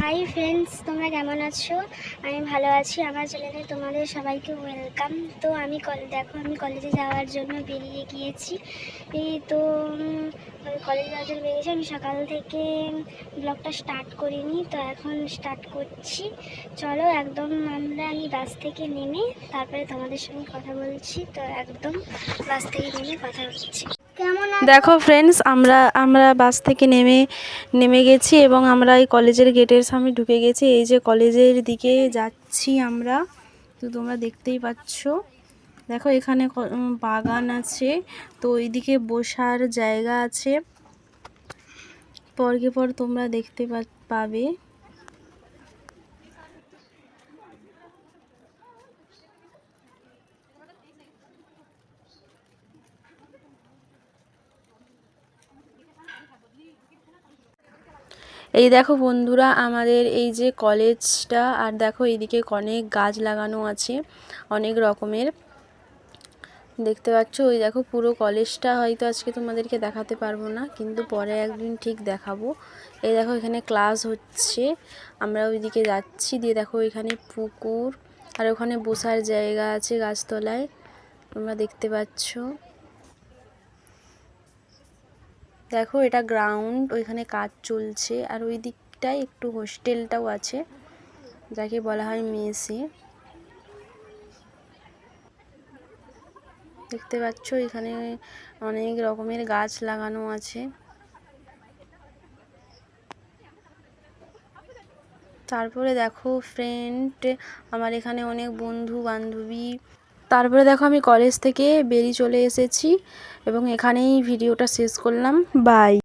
Hi friends তোমরা কেমন আছো? আমি ভালো আছি, আমার চ্যানেলে তোমাদের সবাইকে ওয়েলকাম তো আমি দেখো, আমি কলেজে যাওয়ার জন্য বেরিয়ে গিয়েছি। তো কলেজে যাওয়ার জন্য বেরিয়েছি আমি সকাল থেকে ব্লগটা স্টার্ট করিনি, তো এখন স্টার্ট করছি। চলো, একদম আমরা আমি বাস থেকে নেমে তারপরে তোমাদের সঙ্গে কথা বলছি। তো একদম বাস থেকে নেমে কথা বলছি। দেখো ফ্রেন্ডস আমরা আমরা বাস থেকে নেমে নেমে গেছি এবং আমরা এই কলেজের গেটের সামনে ঢুকে গেছি। এই যে কলেজের দিকে যাচ্ছি আমরা, তো তোমরা দেখতেই পাচ্ছ। দেখো এখানে বাগান আছে, তো ওইদিকে বসার জায়গা আছে। পরকে পর তোমরা দেখতে পাবে। এই দেখো বন্ধুরা, আমাদের এই যে কলেজটা, আর দেখো এইদিকে অনেক গাছ লাগানো আছে, অনেক রকমের। দেখতে পাচ্ছ, ওই দেখো পুরো কলেজটা হয়তো আজকে তোমাদেরকে দেখাতে পারব না, কিন্তু পরে একদিন ঠিক দেখাবো। এই দেখো এখানে ক্লাস হচ্ছে, আমরা ওইদিকে যাচ্ছি, দিয়ে দেখো এখানে পুকুর, আর ওখানে বসার জায়গা আছে গাছতলায়, তোমরা দেখতে পাচ্ছ। দেখো, এটা গ্রাউন্ড ওইখানে কাজ চলছে। আর ওই দিকটায় একটু হোস্টেলটাও আছে, যাকে বলা হয় মেসে। দেখতে পাচ্ছ, এখানে অনেক রকমের গাছ লাগানো আছে। তারপরে দেখো ফ্রেন্ড আমার এখানে অনেক বন্ধু বান্ধবী তারপরে দেখো আমি কলেজ থেকে বেরিয়ে চলে এসেছি এবং এখানেই ভিডিওটা শেষ করলাম। বাই।